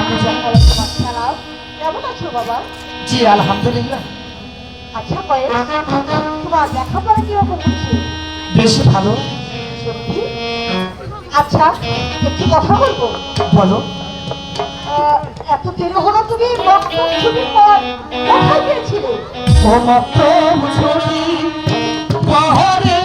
সালাম কেমন আছো বাবা? জি আলহামদুলিল্লাহ। আচ্ছা কয়েক তোমার লেখাপড়া কীরকম হচ্ছে? বেশি ভালো। সত্যি? আচ্ছা একটু কথা বলব? বলো। এত দেরি হলো তুমি বক্তব্য ছুটির পর কোথায় গিয়েছিলে? ও মক্তম ছুটি পাহাড়ে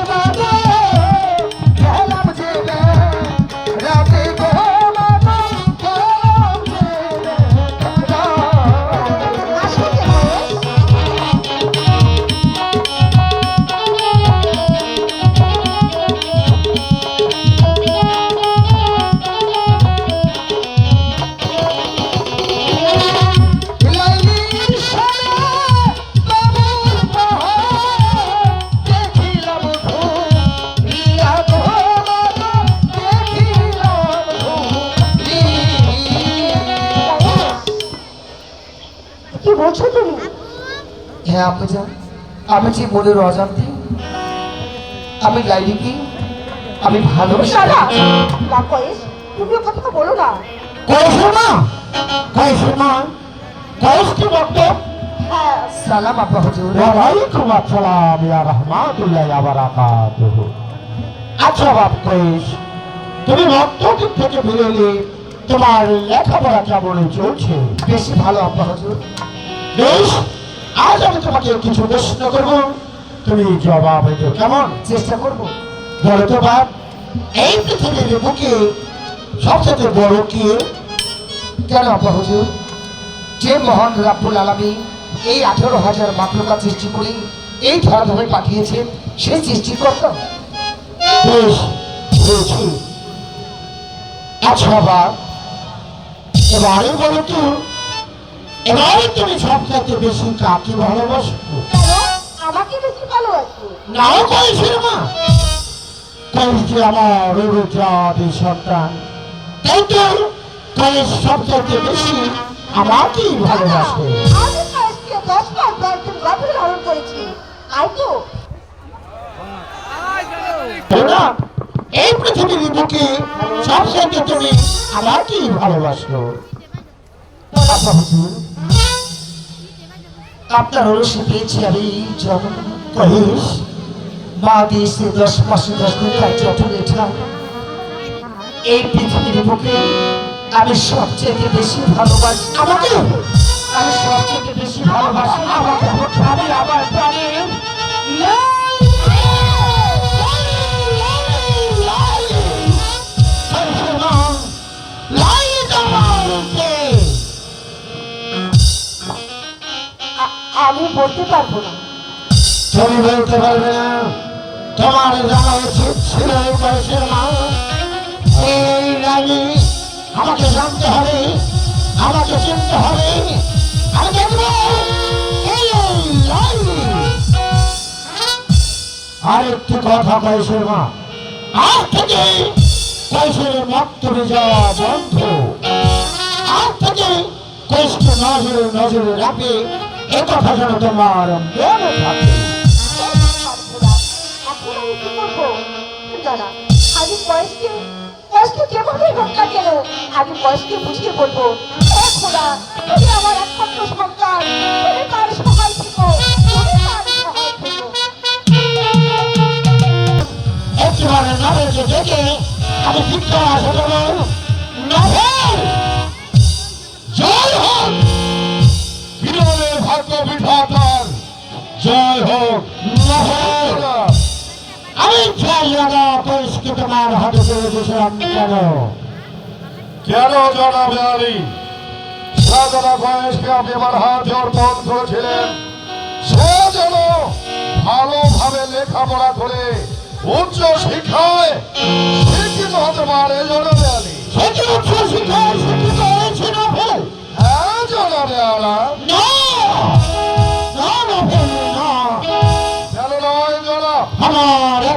হ্যাঁ আপনি যান। আমি যে মনের অজান্তে আমি লাইলিকে আমি ভালোবাসি। না কয়েস তুমিও কথা বলো না। কয়েস কি হ্যাঁ। সালাম আপা হুজুর। ওয়ালাইকুম আসসালাম ইয়া রাহমাতুল্লাহ ওয়া বারাকাতুহু। আচ্ছা বাপ কইস তুমি মক্তদিন থেকে বেরোলে তোমার লেখাপড়া কেমন চলছে? বেশি ভালো আপা হুজুর। বেশ আজ আমি তোমাকে কিছু প্রশ্ন করব। তুমি জবাব দিও কেমন? চেষ্টা করব। বলো তো বাপ এই পৃথিবীর বুকে সবচেয়ে বড় কি? কেন আপা যে মহান রাব্বুল আলামী এই আঠারো হাজার মাকলুকা সৃষ্টি করে এই ধরাধামে পাঠিয়েছেন সেই সৃষ্টিকর্তা? বেশ হয়েছে আচ্ছা বাপ এবারে বলো তো এবারে তুমি সবচাইতে বেশি কাকে ভালোবাসো? আমাকে বেশি ভালোবাসো। নাও কয়েছিল মা কয়েছে আমার জাতি সন্তান। তাই তো কয়েস সবচাইতে বেশি আমাকেই ভালোবাসে। আমি কয়েককে দশ মাস দশ দিন গর্ভে ধারণ করেছি। তাই তো? তাই? এই পৃথিবীর বুকে সবচাইতে তুমি আমাকেই ভালোবাসো। আপনার হলো পেয়েছি আমি কয়েস মা দিয়েছে দশ মাসে দশ দিন যখন এটা এই পৃথিবীর বুকে আমি সবচেয়ে বেশি ভালোবাসি আমাকে। আমি সবচেয়ে বেশি ভালোবাসি আমাকে। আমি আমার প্রাণের আমি বলতে পারব না। তুমি বলতে পারবে না। তোমার জানা উচিত ছিল এই বয়সের মা। এই রানী, আমাকে জানতে হবে, আমাকে চিনতে হবে। আরেকটি কথা কয়েছের মা আর থেকে কৈশের মক্তবে যাওয়া বন্ধ। আজ থেকে কৈশকে নজরে নজরে রাখবে। এ কথা যেন তোমার থাকে পারব না। এখন আমি বয়সকে বয়সকে হোক না কেন আমি বয়সকে বুঝিয়ে বলব "এ খোদা, তুমি আমার একমাত্র সন্তান তুমি তার সহায় থেকো তুমি তার সহায় থেকো একেবারে নভেলকে দেখে আমি ভিক্ষা আসে নভেল পরিষ্কে তোমার হাতে তুলে দিয়েছিলাম কেন? কেন জানাবে আলী? সাজানা বয়সকে আপনি আমার হাতে অর্পণ করেছিলেন। সে যেন ভালোভাবে লেখাপড়া করে উচ্চ শিক্ষায় শিক্ষিত হতে পারে জানাবে আলী। উচ্চ শিক্ষায় শিক্ষিত হয়েছে নভেল হ্যাঁ জানাবে আলা। না! না নভেল না। কেন নয় জানা আমার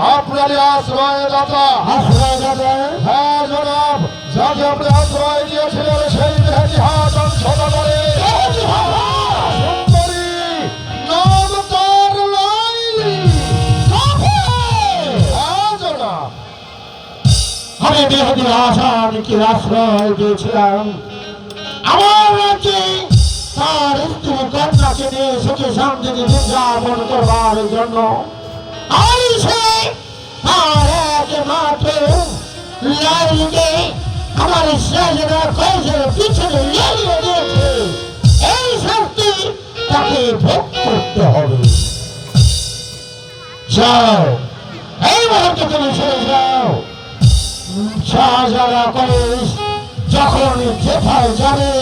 আশ্রয়দাতা আশ্রয় দেবে হ্যাঁ জনাব যাকে আপনি আশ্রয় দিয়েছিলেন সেই দেহের হাত অংশতা করে আমি বিরোধী আশাকে আশ্রয় দিয়েছিলাম। আমার রাজ্যে তার স্ত্রী কন্যাকে নিয়ে সুখে শান্তিতে উদযাপন করবার জন্য। আমি সে লাইনকে আমার শেষরা কয়েছের পিছনে লেলিয়ে দিয়েছে। এই শাস্তি তাকে ভোগ করতে হবে। যাও, এই মুহূর্তে তুমি ছেড়ে যাও। শাহজাদা কলেজ যখন যেথায় যাবে,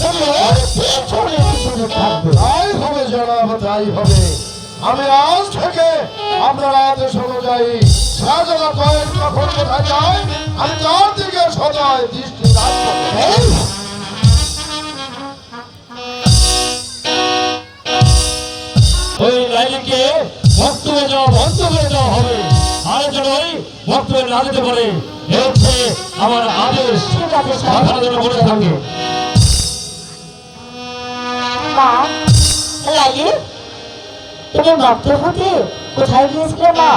তুমি ওর পেছনে পিছনে থাকবে। তাই হবে জনাব, তাই হবে। আমি আজ থেকে আপনার আদেশ অনুযায়ী শাহজাদা কয়েক যখন কোথায় যায়? আমি তার দিকে সদয় দৃষ্টি রাখব ওই লাইনকে বক্তব্যে যাওয়া বন্ধ করে দেওয়া হবে। আর যেন ওই বক্তব্যে না দিতে পারে এ হচ্ছে আমার আদেশ। বলে থাকে। মা তুমি মাকে হতে কোথায় গিয়েছিলে মা?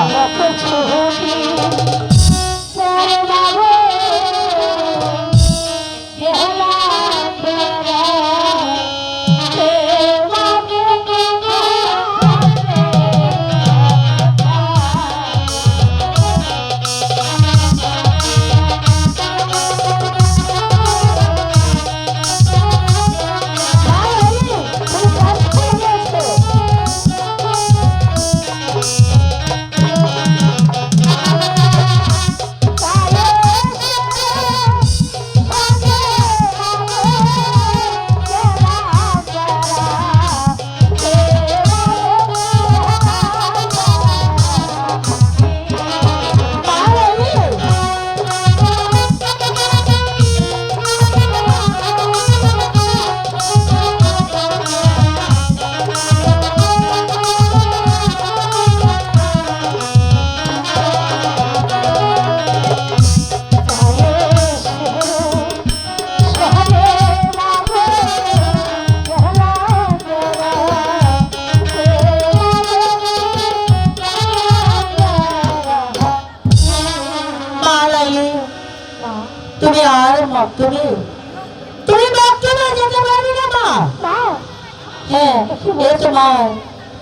তোমার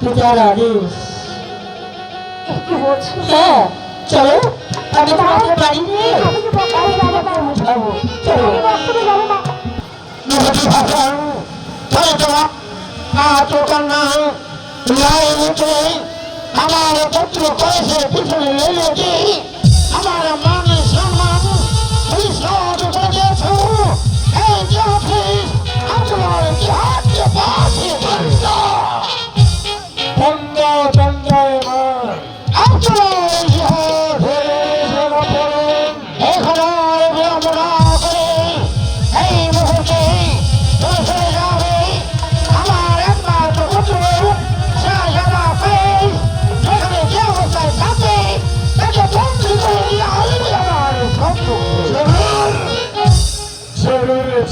পিতার আদেশ হ্যাঁ চলো। আমি তোমাকে বাড়ি নিয়ে যাব চলো। হাসান চলো। আজ কন্যা। লাইনিকে আমার পুত্র কয়েসের পিছনে লেলিয়ে আমার মান সম্মান বিসর্জ করে দিয়েছ এই অফিস আপনার জাতীয় বাসী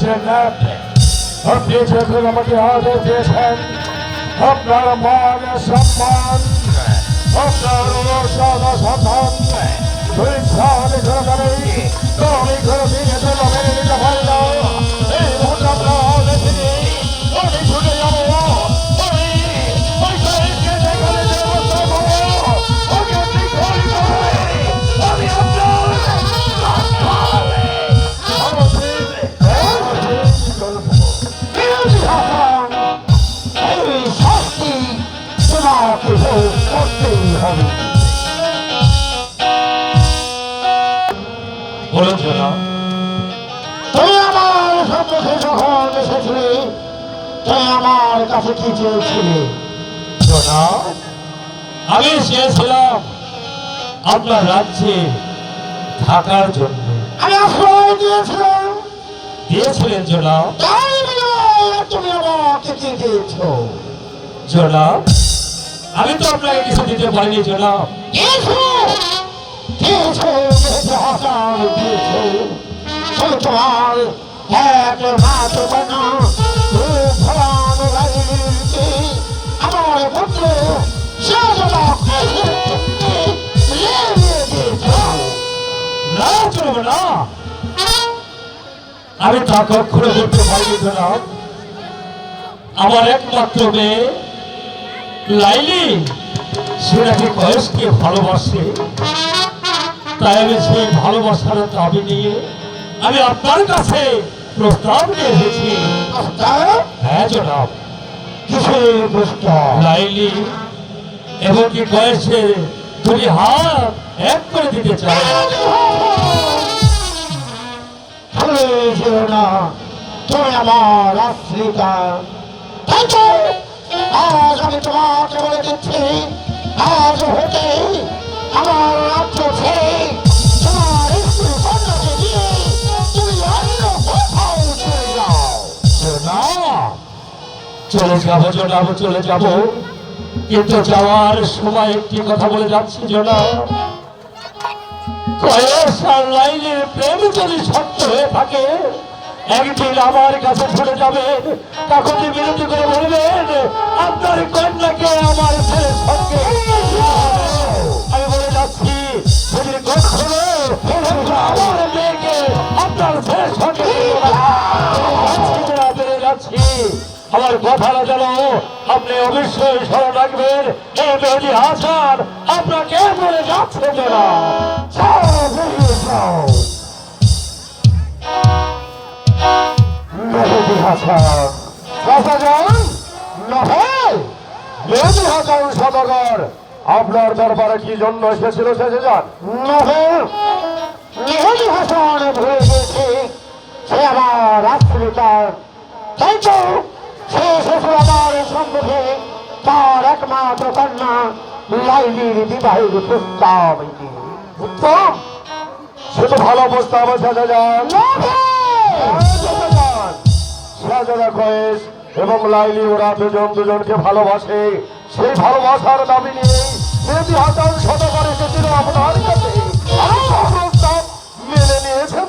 জনাব আপনি যখন আমাকে আদর দিয়েছেন আপনার মান, সম্মান। আপনার অনুসাদা সন্ধান দুই যাবে তো আমি ঘরে নিয়ে যেতে পারি না হবে। বলুন তুমি আমার সম্মুখে যখন এসেছিলে তুমি আমার কাছে কি চেয়েছিলে? আমি চেয়েছিলাম আপনার রাজ্যে থাকার জন্য। আমি আশ্রয় দিয়েছিলাম। দিয়েছিলেন জনাব। তুমি আমাকে কি দিয়েছ? জনাব আমি তো আপনাকে কিছু দিতে পারিনি জনাব। তোমার এক আমার পুত্র না আমি তা কখনো করতে জনাব। আমার একমাত্র মেয়ে লাইলি সে নাকি কয়েসকে ভালোবাসে। তাই আমি সেই ভালোবাসার দাবি নিয়ে আমি আপনার কাছে প্রস্তাব নিয়ে এসেছি। হ্যাঁ জনাব। কিসের প্রস্তাব? লাইলি এবং কি কয়েছে তুমি হাত এক করে দিতে ছিল না তুমি আমার আশ্রিতা আজ আমি তোমাকে বলে দিচ্ছি, আজ হতে আমার রাজ্য ছেড়ে তোমার স্ত্রী কন্যাকে দিয়ে তুমি চলে যাও। চলে যাব জনাব চলে যাব। কিন্তু যাওয়ার সময় একটি কথা বলে যাচ্ছি জনাব কয়েস আর লাইনের প্রেম যদি সত্য হয়ে থাকে একদিন আমার কাছে ছুটে যাবেন, তখন বিরতি করে বলবেন, আপনার কন্যাকে আমার ছেলের সঙ্গে আমি বলে যাচ্ছি যদি আমার মেয়েকে আপনার ছেলের সঙ্গে যাচ্ছি, আমার কথাটা যেন আপনি অবশ্যই স্মরণ রাখবেন, এই মেহেদি হাসান, আপনাকে বলে যাচ্ছে যেন। হাসান রাজাজান নহল মেহেদি হাসান সদাগর আপনার দরবারে কি জন্য এসেছিল শেষে যান ভুলে গেছে সে আমার তাই তো সে শ্বশুর আমার সম্মুখে তার একমাত্র কন্যা লাইলির বিবাহের প্রস্তাব। উত্তম। সে তো ভালো প্রস্তাব শেষে যান শাহজাদা কয়েস এবং লাইলি ওরা দুজন দুজনকে ভালোবাসে। সেই ভালোবাসার দাবি নিয়ে মেহেদি হাসান সদাগর এসেছিল আপনার কাছে আপনার মেনে নিয়েছেন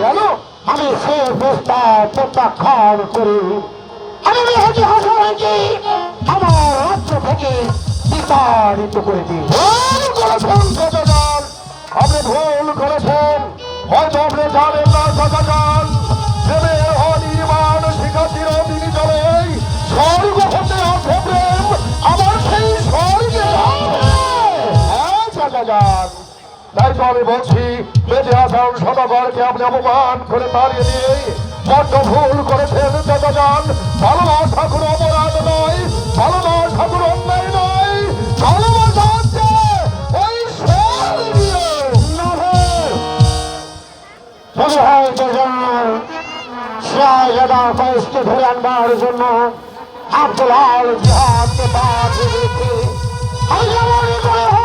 কেন? আমি সে প্রস্তাব প্রত্যাখ্যান করি। আমি মেহেদি হাসানকে আমার রাজ্য থেকে বিতাড়িত করে দিই। ভুল করেছেন সদাগর আপনি ভুল করেছেন। হয়তো আপনি জানেন না সদাগর সদাগর তাই তো আমি বলছি, বেঁচে সদাগরকে আপনি অপমান করে তাড়িয়ে দিয়ে, বড্ড ভুল করেছেন সদাগর ভালোবাসা কোনো অপরাধ নয়, ভালোবাসা কোনো অন্যায় নয় জন্য আব্দুল জিহাদকে আমি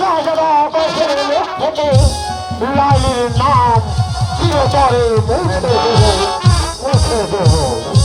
কয়েসের মুখ থেকে লাইলির নাম চিরতরে মুছে দেব